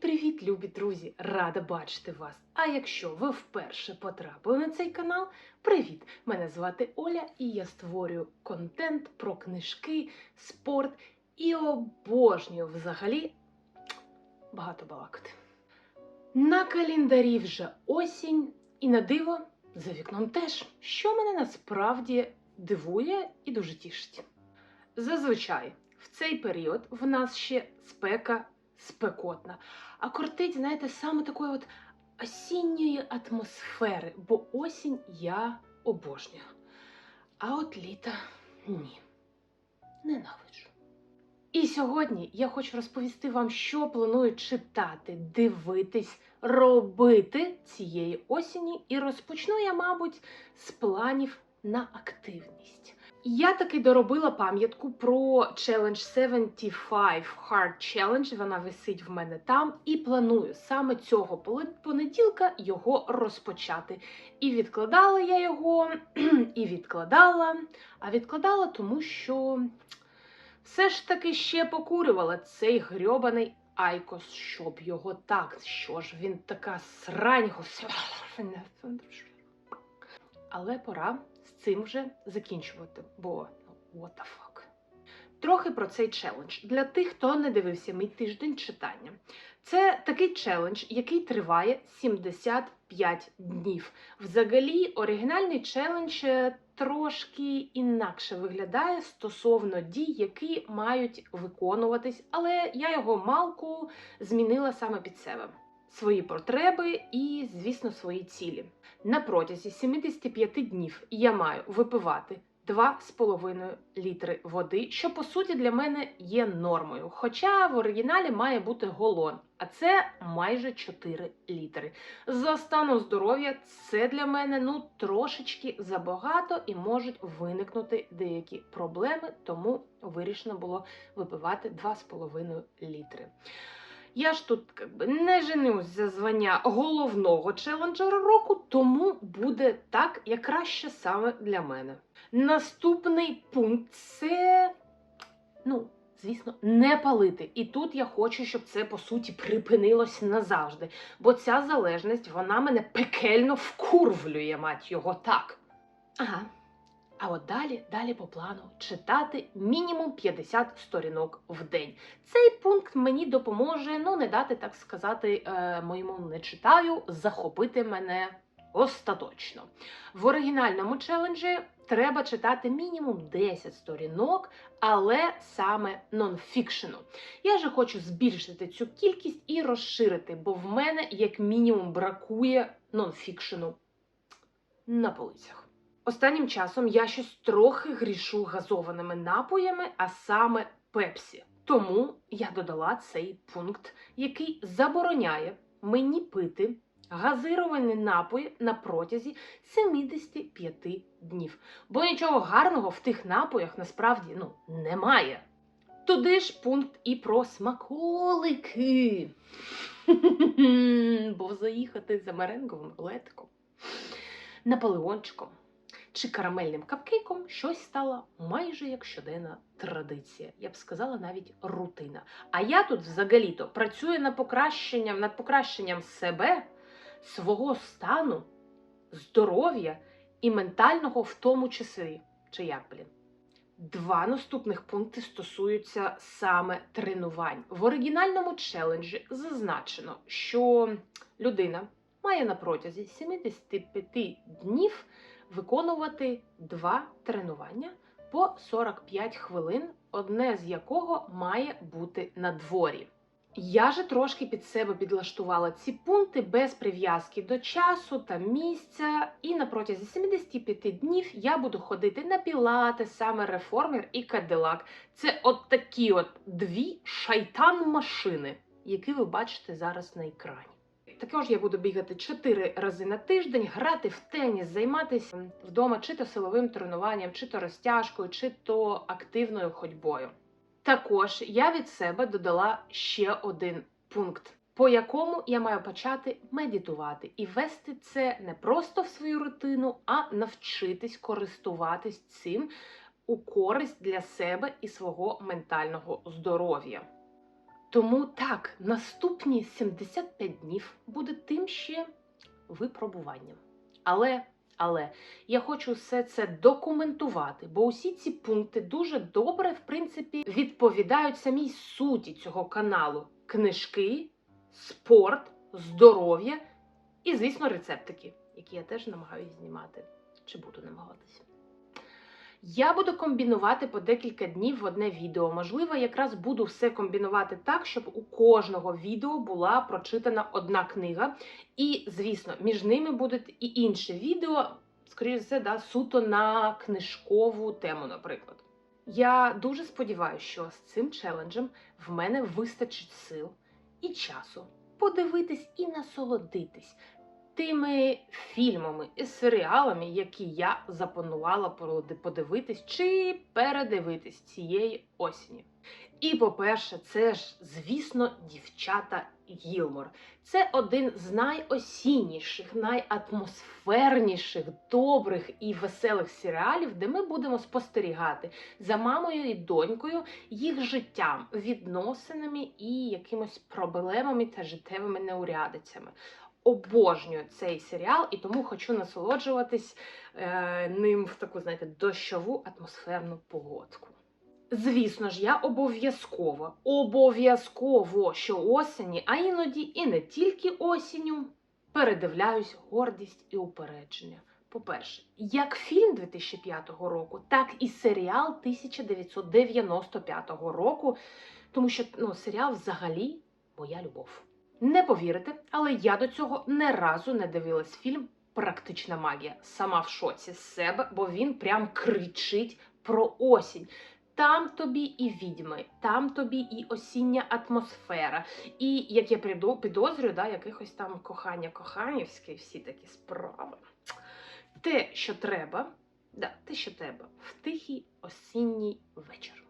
Привіт-привіт, любі друзі! Рада бачити вас! А якщо ви вперше потрапили на цей канал, привіт! Мене звати Оля і я створюю контент про книжки, спорт і обожнюю взагалі багато балакати. На календарі вже осінь, і на диво за вікном теж, що мене насправді дивує і дуже тішить. Зазвичай в цей період в нас ще спека спекотна, а кортить, знаєте, саме такої от осінньої атмосфери, бо осінь я обожнюю. А от літа ні. Ненавиджу. І сьогодні я хочу розповісти вам, що планую читати, дивитись, робити цієї осені, і розпочну я, мабуть, з планів на активність. Я таки доробила пам'ятку про Challenge 75 Hard Challenge. Вона висить в мене там, і планую саме цього понеділка його розпочати. І відкладала я його, і відкладала. А відкладала, тому що все ж таки ще покурювала цей грьобаний Айкос, щоб його так. Що ж він така срань. Але пора цим вже закінчувати, бо ну, what the fuck. Трохи про цей челендж для тих, хто не дивився мій тиждень читання. Це такий челендж, який триває 75 днів. Взагалі, оригінальний челендж е, трошки інакше виглядає стосовно дій, які мають виконуватись, але я його малку змінила саме під себе. Свої потреби і, звісно, свої цілі. На протязі 75 днів я маю випивати 2,5 літри води, що по суті для мене є нормою. Хоча в оригіналі має бути голон, а це майже 4 літри. За станом здоров'я це для мене ну трошечки забагато і можуть виникнути деякі проблеми, тому вирішено було випивати 2,5 літри. Я ж тут би, не женусь за звання головного челенджера року, тому буде так, як краще саме для мене. Наступний пункт це, ну, звісно, не палити. І тут я хочу, щоб це по суті припинилось назавжди. Бо ця залежність вона мене пекельно вкурвлює, мать його так. Ага. А от далі, далі по плану читати мінімум 50 сторінок в день. Цей пункт мені допоможе, ну не дати, так сказати, е, моєму не читаю, захопити мене остаточно. В оригінальному челенджі треба читати мінімум 10 сторінок, але саме нонфікшену. Я же хочу збільшити цю кількість і розширити, бо в мене як мінімум бракує нонфікшену на полицях. Останнім часом я щось трохи грішу газованими напоями, а саме пепсі. Тому я додала цей пункт, який забороняє мені пити газировані напої на протязі 75 днів. Бо нічого гарного в тих напоях насправді ну, немає. Туди ж пункт і про смаколики. Бо заїхати за меренговим рулетиком, наполеончиком чи карамельним капкейком щось стало майже як щоденна традиція. Я б сказала навіть рутина. А я тут взагалі-то працюю над покращенням, над покращенням себе, свого стану, здоров'я і ментального в тому числі. Чи як, блін? Два наступних пункти стосуються саме тренувань. В оригінальному челенджі зазначено, що людина має на протязі 75 днів виконувати два тренування по 45 хвилин, одне з якого має бути на дворі. Я же трошки під себе підлаштувала ці пункти без прив'язки до часу та місця, і на протязі 75 днів я буду ходити на пілати, саме реформер і кадилак. Це от такі от дві шайтан-машини, які ви бачите зараз на екрані. Також я буду бігати 4 рази на тиждень, грати в теніс, займатися вдома чи то силовим тренуванням, чи то розтяжкою, чи то активною ходьбою. Також я від себе додала ще один пункт, по якому я маю почати медитувати і вести це не просто в свою рутину, а навчитись користуватись цим у користь для себе і свого ментального здоров'я. Тому так, наступні 75 днів буде тим ще випробуванням. Але, але я хочу все це документувати, бо усі ці пункти дуже добре, в принципі, відповідають самій суті цього каналу: книжки, спорт, здоров'я і, звісно, рецептики, які я теж намагаюся знімати. Чи буду намагатися. Я буду комбінувати по декілька днів в одне відео. Можливо, якраз буду все комбінувати так, щоб у кожного відео була прочитана одна книга. І, звісно, між ними будуть і інше відео, скоріше все, да, суто на книжкову тему, наприклад. Я дуже сподіваюся, що з цим челенджем в мене вистачить сил і часу подивитись і насолодитись тими фільмами і серіалами, які я запланувала породи- подивитись чи передивитись цієї осені. І, по-перше, це ж, звісно, дівчата Гілмор. Це один з найосінніших, найатмосферніших, добрих і веселих серіалів, де ми будемо спостерігати за мамою і донькою, їх життям, відносинами і якимось проблемами та життєвими неурядицями. Обожнюю цей серіал і тому хочу насолоджуватись е, ним в таку, знаєте, дощову атмосферну погодку. Звісно ж, я обов'язково, обов'язково щоосені, а іноді і не тільки осінню, передивляюсь гордість і упередження. По-перше, як фільм 2005 року, так і серіал 1995 року, тому що ну, серіал взагалі моя любов. Не повірите, але я до цього не разу не дивилась фільм Практична магія. Сама в шоці з себе, бо він прям кричить про осінь. Там тобі і відьми, там тобі і осіння атмосфера. І як я підозрюю, да, якихось там кохання коханівське, всі такі справи. Те, що треба, да, те, що треба, в тихий осінній вечір.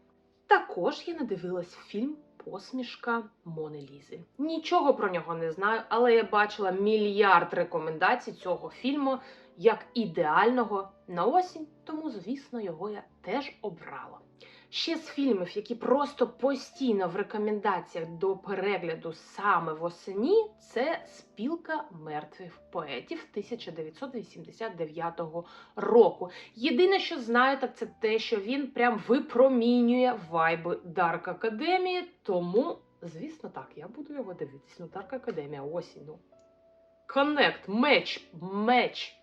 Також я надивилась фільм Посмішка Мони Лізи. Нічого про нього не знаю, але я бачила мільярд рекомендацій цього фільму як ідеального на осінь, тому, звісно, його я теж обрала. Ще з фільмів, які просто постійно в рекомендаціях до перегляду саме восені, це Спілка мертвих поетів 1989 року. Єдине, що знаю, так це те, що він прям випромінює вайби Дарк Академії. Тому, звісно, так, я буду його дивитись. Ну, Дарк Академія, осінь. Ну. Коннект, меч, меч.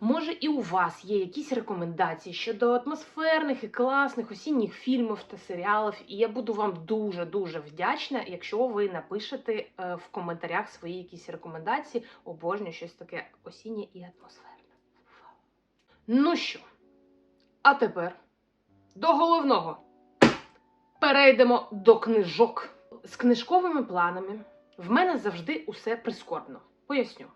Може, і у вас є якісь рекомендації щодо атмосферних і класних осінніх фільмів та серіалів, і я буду вам дуже-дуже вдячна, якщо ви напишете е, в коментарях свої якісь рекомендації. Обожнюю щось таке осіннє і атмосферне. Ну що, а тепер до головного. Перейдемо до книжок. З книжковими планами в мене завжди усе прискорбно. Поясню.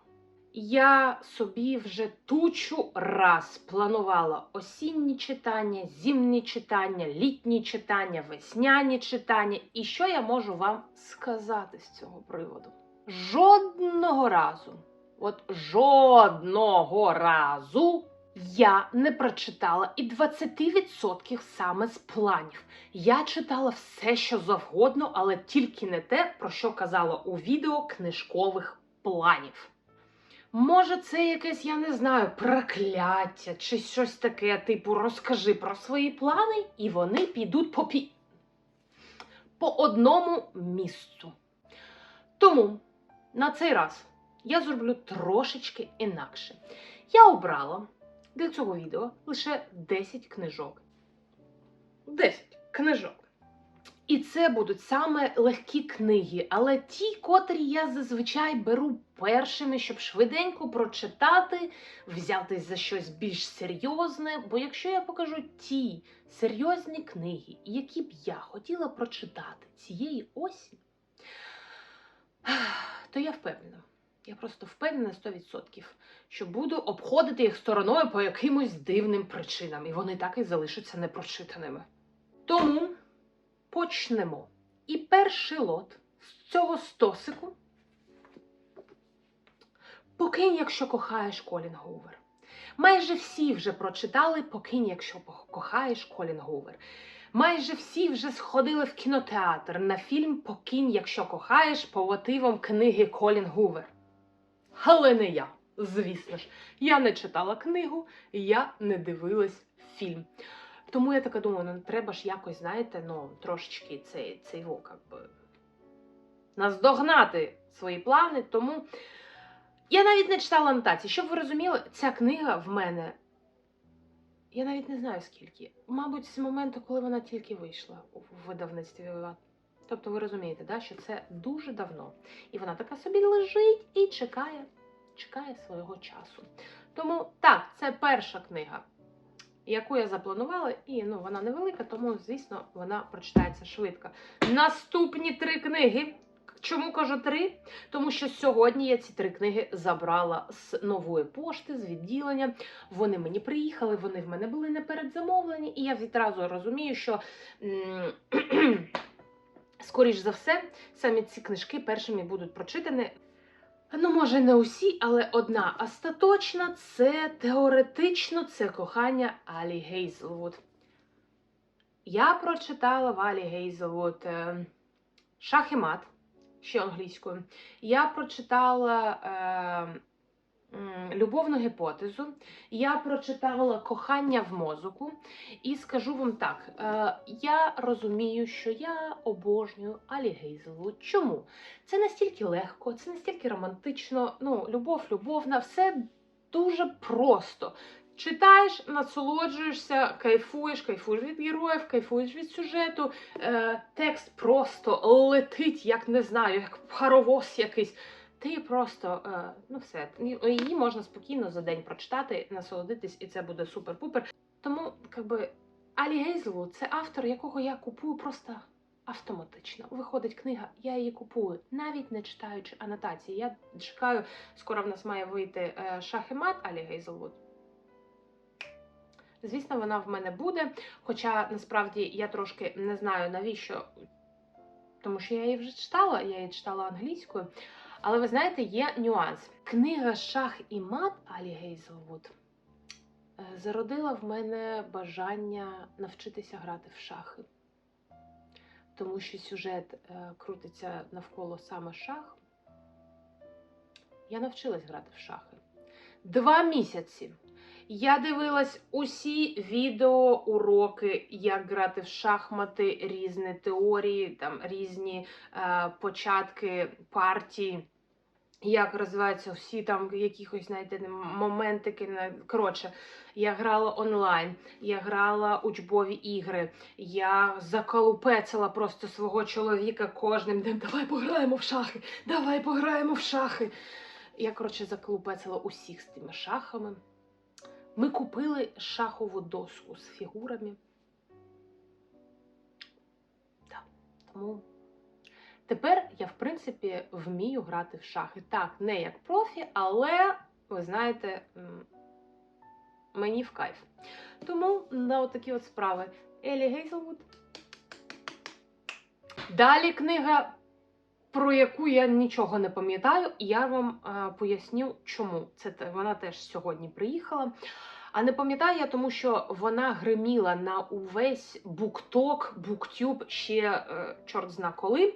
Я собі вже тучу раз планувала осінні читання, зимні читання, літні читання, весняні читання. І що я можу вам сказати з цього приводу? Жодного разу, от жодного разу я не прочитала і 20% саме з планів. Я читала все, що завгодно, але тільки не те, про що казала у відео книжкових планів. Може, це якесь, я не знаю, прокляття чи щось таке, типу, розкажи про свої плани, і вони підуть по, пі... по одному місцю. Тому на цей раз я зроблю трошечки інакше. Я обрала для цього відео лише 10 книжок. 10 книжок. І це будуть саме легкі книги, але ті, котрі я зазвичай беру першими, щоб швиденько прочитати, взятись за щось більш серйозне. Бо якщо я покажу ті серйозні книги, які б я хотіла прочитати цієї осінь, то я впевнена. Я просто впевнена 100%, що буду обходити їх стороною по якимось дивним причинам, і вони так і залишаться непрочитаними. Тому почнемо. І перший лот з цього стосику Покинь, якщо кохаєш Колін Гувер. Майже всі вже прочитали Покинь, якщо кохаєш Колін Гувер. Майже всі вже сходили в кінотеатр на фільм Покінь, якщо кохаєш, по мотивам книги Колін Гувер. Але не я, звісно ж. Я не читала книгу, я не дивилась фільм. Тому я така думаю, ну треба ж якось, знаєте, ну, трошечки цей, цей во, как би, наздогнати свої плани. Тому я навіть не читала анотації. Щоб ви розуміли, ця книга в мене. Я навіть не знаю скільки. Мабуть, з моменту, коли вона тільки вийшла у видавництві Тобто ви розумієте, да, що це дуже давно. І вона така собі лежить і чекає, чекає свого часу. Тому так, це перша книга, яку я запланувала, і ну, вона невелика, тому, звісно, вона прочитається швидко. Наступні три книги. Чому кажу три? Тому що сьогодні я ці три книги забрала з нової пошти, з відділення. Вони мені приїхали, вони в мене були не передзамовлені, і я відразу розумію, що. Скоріш за все, самі ці книжки першими будуть прочитані. Ну, може, не усі, але одна остаточна це теоретично це кохання Алі Гейзлвуд. Я прочитала в Алі Гейзлвуд е, Шах і мат, ще англійською. Я прочитала е, Любовну гіпотезу. Я прочитала Кохання в мозоку. І скажу вам так: е, я розумію, що я обожнюю Алі Гейзелвуд. Чому? Це настільки легко, це настільки романтично. Ну, любов, любовна, все дуже просто. Читаєш, насолоджуєшся, кайфуєш, кайфуєш від героїв, кайфуєш від сюжету. Е, текст просто летить, як не знаю, як паровоз якийсь. Ти просто, е, ну все, її можна спокійно за день прочитати, насолодитись, і це буде супер-пупер. Тому, якби, Алі Гейзелвуд – це автор, якого я купую просто автоматично. Виходить книга, я її купую, навіть не читаючи анотації. Я чекаю, скоро в нас має вийти е, шах і мат Алі Гейзелвуд. Звісно, вона в мене буде. Хоча насправді я трошки не знаю навіщо, тому що я її вже читала, я її читала англійською. Але ви знаєте, є нюанс. Книга Шах і мат Алі Гейзелвуд е, зародила в мене бажання навчитися грати в шахи. Тому що сюжет е, крутиться навколо саме шах. Я навчилась грати в шахи. Два місяці. Я дивилась усі відео, уроки, як грати в шахмати, різні теорії, там різні е, початки партії, як розвиваються всі там якихось знаєте, моментики. Коротше, я грала онлайн, я грала учбові ігри, я заколупецила просто свого чоловіка кожним днем. Давай пограємо в шахи, давай пограємо в шахи. Я, коротше, заколупецила усіх з тими шахами. Ми купили шахову доску з фігурами. Так, тому тепер я, в принципі, вмію грати в шахи. Так, не як профі, але, ви знаєте, мені в кайф. Тому на отакі от справи. Елі Гейзелвуд. Далі книга, про яку я нічого не пам'ятаю, і я вам е, поясню, чому. Це вона теж сьогодні приїхала. А не пам'ятаю я, тому що вона гриміла на увесь букток, буктюб ще е, чорт зна коли.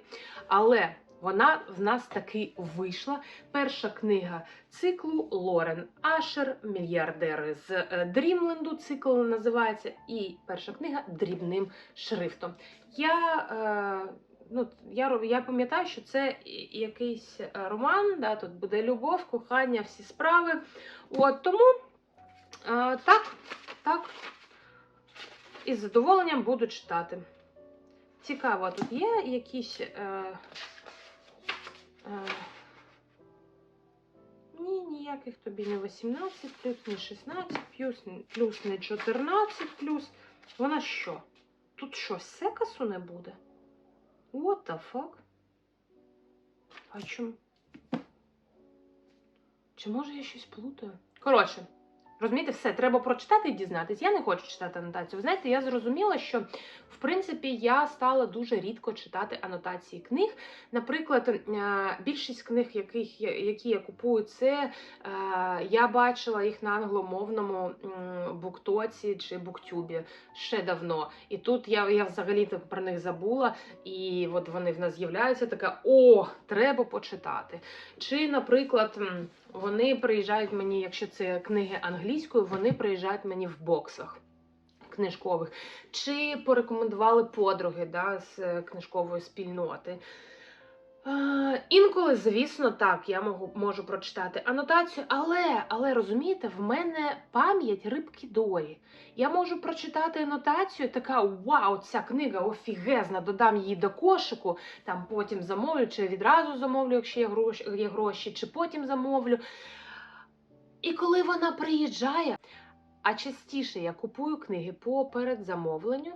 Але вона в нас таки вийшла. Перша книга циклу Лорен Ашер, мільярдери з е, Дрімленду. Цикл називається. І перша книга дрібним шрифтом. Я. Е, Ну, я, я пам'ятаю, що це якийсь е, роман, да, тут буде любов, кохання, всі справи. От, тому так, так. Із задоволенням буду читати. Цікаво, тут є якісь. Е, е, ні, ніяких тобі не 18 плюс, не 16 плюс, плюс не 14 плюс. Вона що? Тут що, секасу не буде? What the fuck? А чому? Чи може я щось плутаю? Коротше, Розумієте, все, треба прочитати і дізнатись. Я не хочу читати анотацію. Ви знаєте, я зрозуміла, що в принципі я стала дуже рідко читати анотації книг. Наприклад, більшість книг, яких які я купую, це е, я бачила їх на англомовному буктоці чи буктюбі ще давно. І тут я, я взагалі про них забула, і от вони в нас з'являються така: о, треба почитати. Чи, наприклад, вони приїжджають мені, якщо це книги англійською, вони приїжджають мені в боксах. Книжкових, чи порекомендували подруги да, з е, книжкової спільноти. Е, інколи, звісно, так, я можу, можу прочитати анотацію, але, але розумієте, в мене пам'ять рибки Дорі. Я можу прочитати анотацію, така вау, ця книга офігезна, додам її до кошику, там потім замовлю, чи відразу замовлю, якщо є гроші, є гроші, чи потім замовлю. І коли вона приїжджає, а частіше я купую книги по передзамовленню,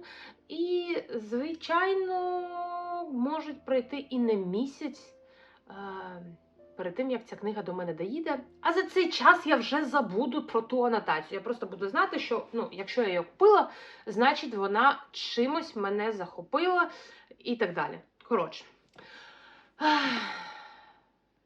і, звичайно, можуть пройти і не місяць. е, Перед тим, як ця книга до мене доїде. А за цей час я вже забуду про ту анотацію. Я просто буду знати, що ну, якщо я її купила, значить вона чимось мене захопила і так далі. Коротше.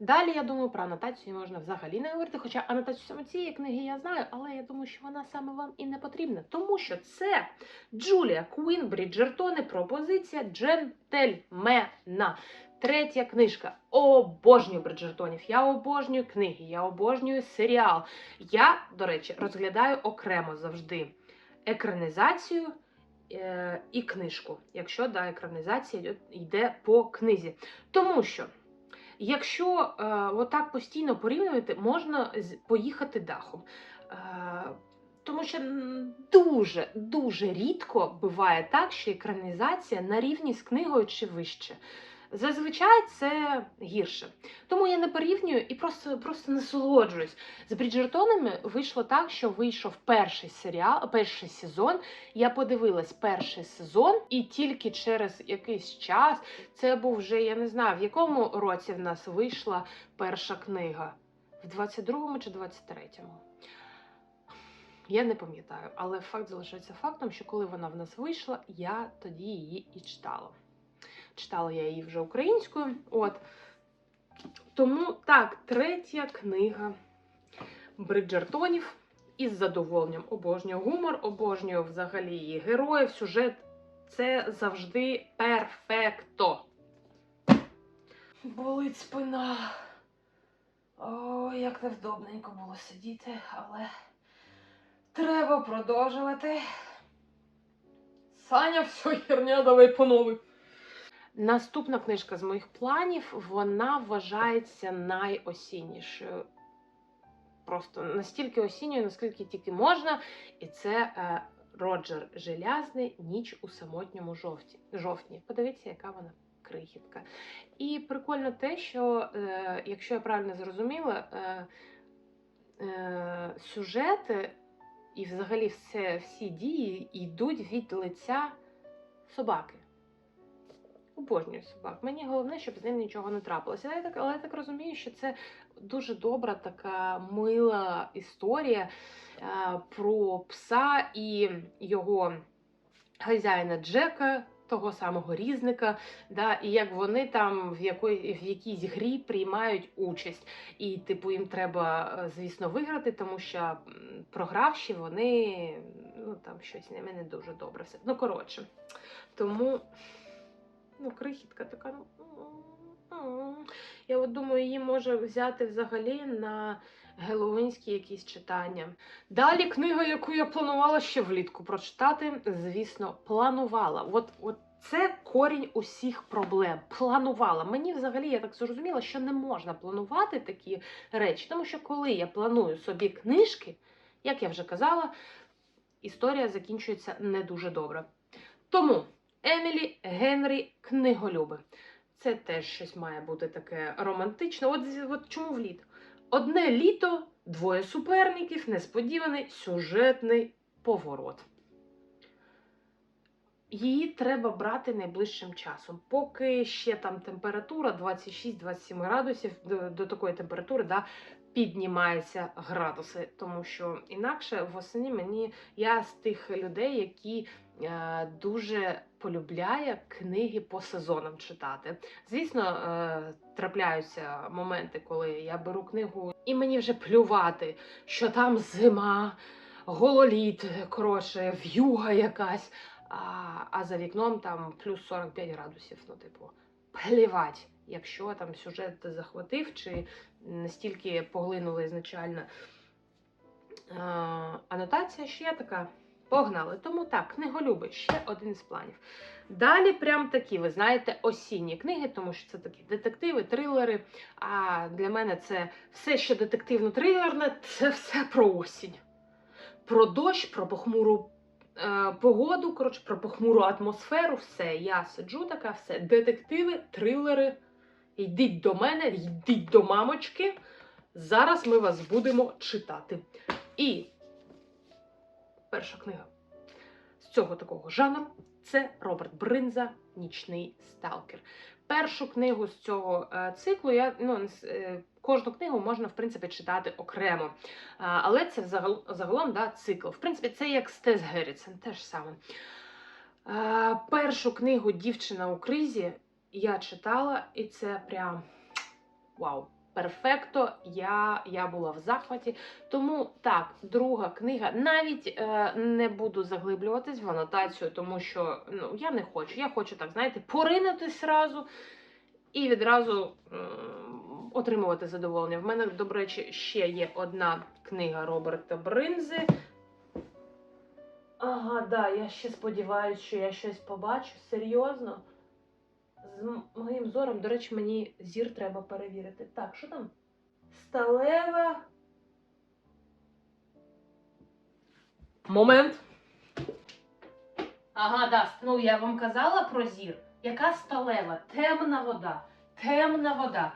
Далі, я думаю, про анотацію можна взагалі не говорити. Хоча анотацію саме цієї книги я знаю, але я думаю, що вона саме вам і не потрібна. Тому що це Джулія Куін Бріджертони пропозиція джентльмена. Третя книжка. Обожнюю Бриджертонів. Я обожнюю книги, я обожнюю серіал. Я, до речі, розглядаю окремо завжди екранізацію е, і книжку, якщо да, екранізація йде по книзі. Тому що. Якщо е, отак постійно порівнювати, можна поїхати дахом. Е, тому що дуже дуже рідко буває так, що екранізація на рівні з книгою чи вище. Зазвичай це гірше. Тому я не порівнюю і просто, просто насолоджуюсь. З Бріджертонами вийшло так, що вийшов перший серіал, перший сезон. Я подивилась перший сезон, і тільки через якийсь час це був вже, я не знаю, в якому році в нас вийшла перша книга? В 22-му чи 23-му? Я не пам'ятаю, але факт залишається фактом, що коли вона в нас вийшла, я тоді її і читала. Читала я її вже українською. От. Тому так, третя книга Бриджертонів. Із задоволенням обожнюю гумор, обожнюю взагалі її героїв, сюжет. Це завжди перфекто. Болить спина. О, як невдобненько було сидіти, але треба продовжувати. Саня, все, херня, давай по новій. Наступна книжка з моїх планів, вона вважається найосіннішою. Просто настільки осінньою, наскільки тільки можна. І це е, Роджер Желязний Ніч у самотньому жовті. жовтні. Подивіться, яка вона крихітка. І прикольно те, що, е, якщо я правильно зрозуміла, е, сюжети і взагалі все, всі дії йдуть від лиця собаки. Обожнюю собак. Мені головне, щоб з ним нічого не трапилося. Але я так, але я так розумію, що це дуже добра, така мила історія е, про пса і його хазяїна Джека, того самого різника, да, і як вони там в, якої, в якійсь грі приймають участь. І, типу, їм треба, е, звісно, виграти, тому що програвші вони ну, там щось не дуже добре все. Ну, коротше. Тому. Ну, крихітка така. ну. Я от думаю, її може взяти взагалі на геловінські якісь читання. Далі книга, яку я планувала ще влітку прочитати, звісно, планувала. От, от це корінь усіх проблем. Планувала. Мені взагалі я так зрозуміла, що не можна планувати такі речі, тому що коли я планую собі книжки, як я вже казала, історія закінчується не дуже добре. Тому Емілі Генрі Книголюби. Це теж щось має бути таке романтичне. От, от чому вліт? Одне літо, двоє суперників, несподіваний сюжетний поворот. її треба брати найближчим часом. Поки ще там температура 26-27 градусів, до, до такої температури да, піднімаються градуси. Тому що інакше восені мені я з тих людей, які е, дуже полюбляє книги по сезонам читати. Звісно, е, трапляються моменти, коли я беру книгу, і мені вже плювати, що там зима, гололіт, коротше, в'юга якась. А, а за вікном там плюс 45 градусів. Ну, типу, плівать, якщо там сюжет захватив, чи настільки поглинула ізначально е, анотація, я така. Погнали. Тому так, книголюби, ще один з планів. Далі прям такі, ви знаєте, осінні книги, тому що це такі детективи, трилери. А для мене це все, що детективно-трилерне, це все про осінь. Про дощ, про похмуру е, погоду, коротше, про похмуру атмосферу, все. Я сиджу така, все. Детективи, трилери. Йдіть до мене, йдіть до мамочки. Зараз ми вас будемо читати. І перша книга з цього такого жанру це Роберт Бринза Нічний сталкер. Першу книгу з цього е, циклу я ну е, кожну книгу можна в принципі читати окремо. А, але це взагал, загалом да, цикл. В принципі, це як Стес Геррітсен, те ж саме. Першу книгу Дівчина у кризі я читала, і це прям вау. Перфекто, я, я була в захваті. Тому так, друга книга. Навіть е, не буду заглиблюватись в анотацію, тому що ну, я не хочу. Я хочу так, знаєте, поринутись зразу і відразу м, отримувати задоволення. В мене, до речі, ще є одна книга Роберта Бринзи. Ага, да, я ще сподіваюся, що я щось побачу. Серйозно. З моїм зором, до речі, мені зір треба перевірити. Так, що там? Сталева. Момент. Ага, да. Ну я вам казала про зір. Яка сталева? Темна вода. Темна вода.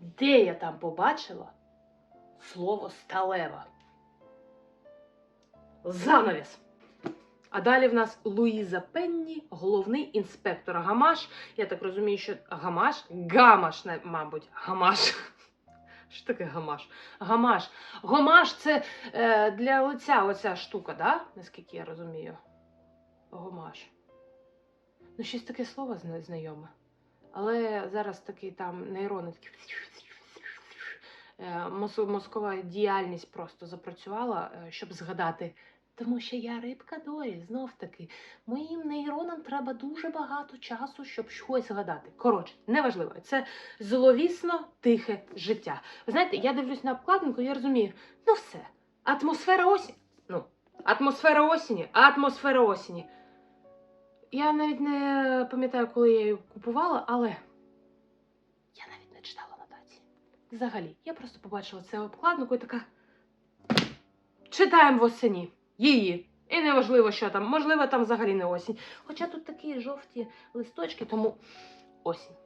Де я там побачила слово сталева? Занавіс. А далі в нас Луїза Пенні, головний інспектор Гамаш. Я так розумію, що Гамаш, Гамаш, мабуть, Гамаш. Що таке гамаш? Гамаш. Гамаш це е, для лиця оця штука, да? наскільки я розумію. Гамаш. Ну, щось таке слово знайоме. Але зараз такий там нейрони такі. Е, мозкова діяльність просто запрацювала, е, щоб згадати. Тому що я рибка Дорі, знов таки. Моїм нейронам треба дуже багато часу, щоб щось згадати. Коротше, неважливо. Це зловісно тихе життя. Ви знаєте, я дивлюсь на обкладинку, я розумію, ну все, атмосфера осінь. Ну, атмосфера осені, атмосфера осені. Я навіть не пам'ятаю, коли я її купувала, але я навіть не читала нотації. Взагалі, я просто побачила цю обкладинку і така. Читаємо восені. Її. І неважливо, що там. Можливо, там взагалі не осінь. Хоча тут такі жовті листочки, тому осінь.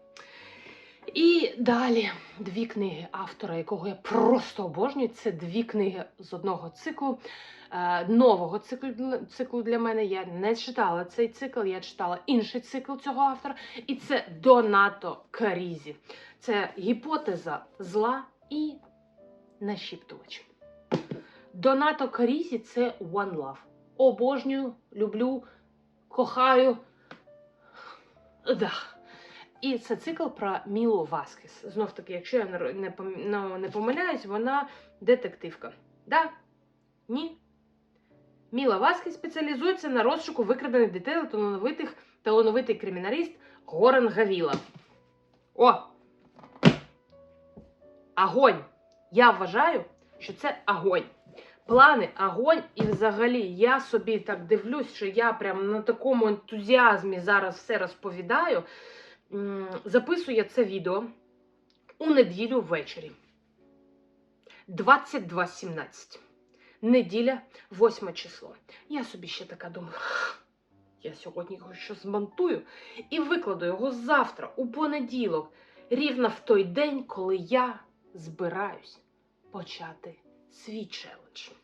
І далі дві книги автора, якого я просто обожнюю. Це дві книги з одного циклу. Е, нового циклу, циклу для мене. Я не читала цей цикл, я читала інший цикл цього автора. І це Донато Карізі. Це гіпотеза зла і нашіптувач. Донато Карізі це One Love. Обожнюю, люблю, кохаю. Да. І це цикл про Мілу Васкес. Знов таки, якщо я ну, не помиляюсь, вона детективка. Да? Ні? Міла Васкес спеціалізується на розшуку викрадених дітей талановитих, талановитий криміналіст Горан Гавіла. О! Агонь! Я вважаю, що це агонь. Плани, агонь, і взагалі я собі так дивлюсь, що я прям на такому ентузіазмі зараз все розповідаю. Записую це відео у неділю ввечері. 22.17. Неділя, 8 число. Я собі ще така думаю. Я сьогодні його щось змонтую і викладу його завтра, у понеділок, рівно в той день, коли я збираюсь почати свій челендж.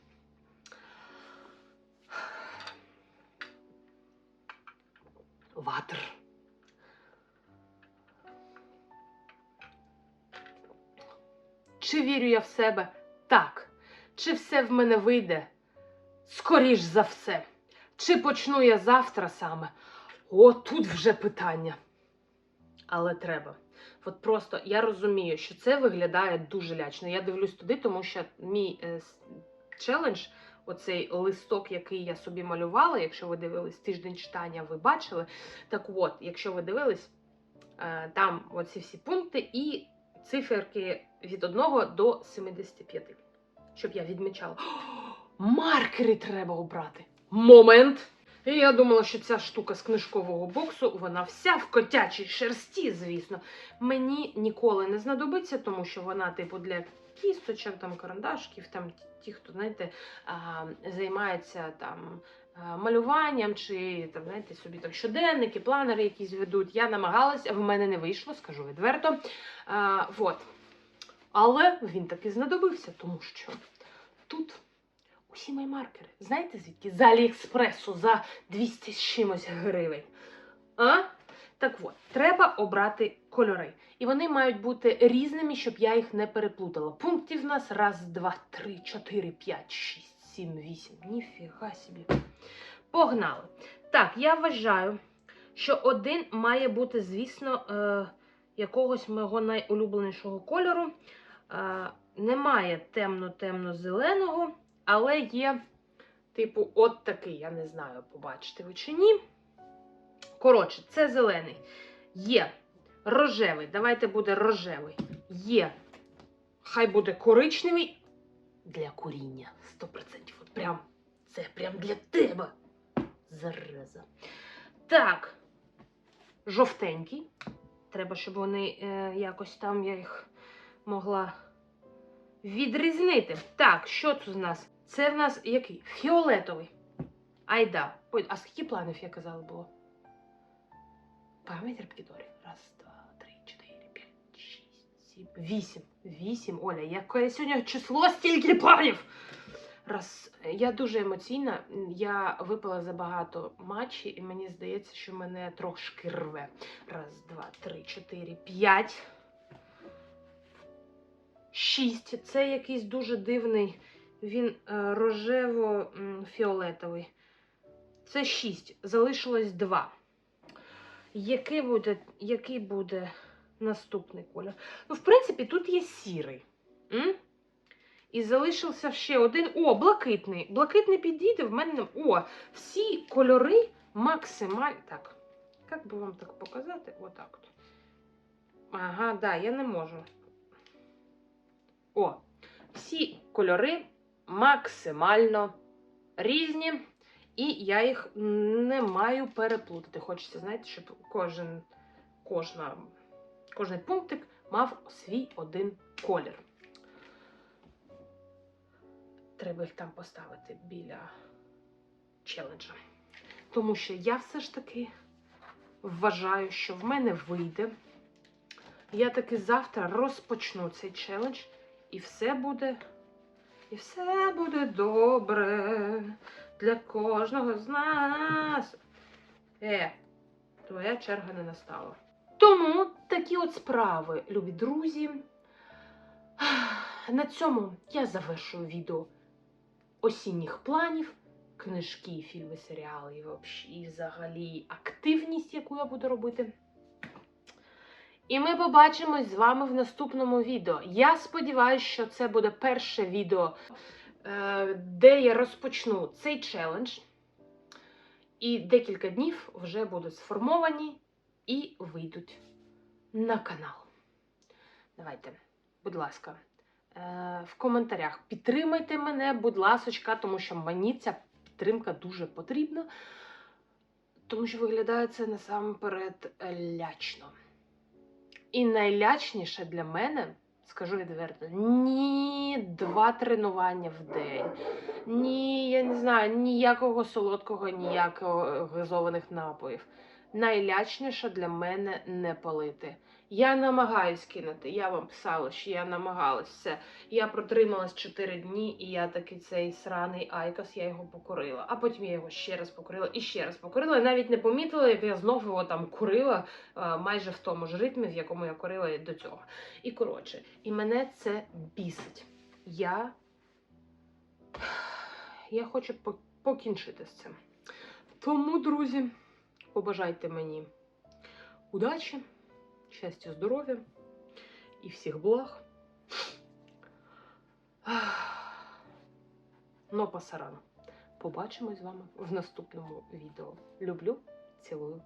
Ватр. Чи вірю я в себе? Так. Чи все в мене вийде? Скоріш за все. Чи почну я завтра саме? О, тут вже питання. Але треба. От просто я розумію, що це виглядає дуже лячно. Я дивлюсь туди, тому що мій е, челендж, оцей листок, який я собі малювала, якщо ви дивились тиждень читання, ви бачили. Так от, якщо ви дивились, е, там оці всі пункти і циферки від 1 до 75. Щоб я відмічала. Маркери треба обрати. Момент. І я думала, що ця штука з книжкового боксу, вона вся в котячій шерсті, звісно. Мені ніколи не знадобиться, тому що вона, типу, для кісточок, там, карандашків, там ті, хто, знаєте, займається там малюванням чи там, знаєте, собі там щоденники, планери якісь ведуть. Я намагалася, в мене не вийшло, скажу відверто. А, вот. Але він таки знадобився, тому що тут усі мої маркери. Знаєте звідки? За Аліекспресу за 200 з чимось гривень. А? Так от, треба обрати кольори. І вони мають бути різними, щоб я їх не переплутала. Пунктів в нас раз, два, три, чотири, п'ять, шість, сім, вісім. Ніфіга собі. Погнали. Так, я вважаю, що один має бути, звісно, е, якогось мого найулюбленішого кольору. Е, немає темно-темно-зеленого, але є, типу, от такий, я не знаю, побачите ви чи ні. Коротше, це зелений. Є рожевий. Давайте буде рожевий. Є. Хай буде коричневий для куріння. 100%. От прям, це прям для тебе. Зараза. Так. Жовтенький. Треба, щоб вони е, якось там я їх могла відрізнити. Так, що тут у нас? Це в нас який? Фіолетовий. Айда. Ой, а скільки планів, я казала, було? Пам'ять репетиторі. Раз, два, три, чотири, п'ять, шість, сім, вісім. Вісім. Оля, яке сьогодні число стільки планів? Раз. Я дуже емоційна. Я випила забагато матчі, і мені здається, що мене трошки рве. Раз, два, три, чотири, п'ять. Шість. Це якийсь дуже дивний. Він е, рожево-фіолетовий. Це шість. Залишилось два. Який буде, який буде наступний колір? Ну, в принципі, тут є сірий. М? І залишився ще один. О, блакитний. Блакитний підійде в мене. О, всі кольори максимально. Так. Як би вам так показати? Отак. от. Ага, да, я не можу. О, всі кольори максимально різні, і я їх не маю переплутати. Хочеться, знаєте, щоб кожен, кожна, кожен пунктик мав свій один колір. Треба їх там поставити біля челенджа. Тому що я все ж таки вважаю, що в мене вийде. Я таки завтра розпочну цей челендж, і все буде. І все буде добре для кожного з нас. Е, твоя черга не настала. Тому такі от справи, любі друзі. На цьому я завершую відео осінніх планів, книжки, фільми, серіали і взагалі активність, яку я буду робити. І ми побачимось з вами в наступному відео. Я сподіваюся, що це буде перше відео, е, де я розпочну цей челендж. І декілька днів вже будуть сформовані і вийдуть на канал. Давайте, будь ласка, е, в коментарях підтримайте мене, будь ласочка, тому що мені ця підтримка дуже потрібна, тому що виглядає це насамперед лячно. І найлячніше для мене, скажу відверто, ні два тренування в день, ні, я не знаю, ніякого солодкого, ніякого газованих напоїв. найлячніше для мене не палити. Я намагаюсь кинути. Я вам писала, що я намагалась все. Я протрималась 4 дні, і я таки цей сраний айкос, я його покурила. А потім я його ще раз покурила і ще раз покурила. І навіть не помітила, як я знов його там курила майже в тому ж ритмі, в якому я курила до цього. І коротше, і мене це бісить. Я, я хочу покінчити з цим. Тому, друзі, побажайте мені удачі, щастя, здоров'я і всіх благ. Но пасаран. Побачимось з вами в наступному відео. Люблю, цілую.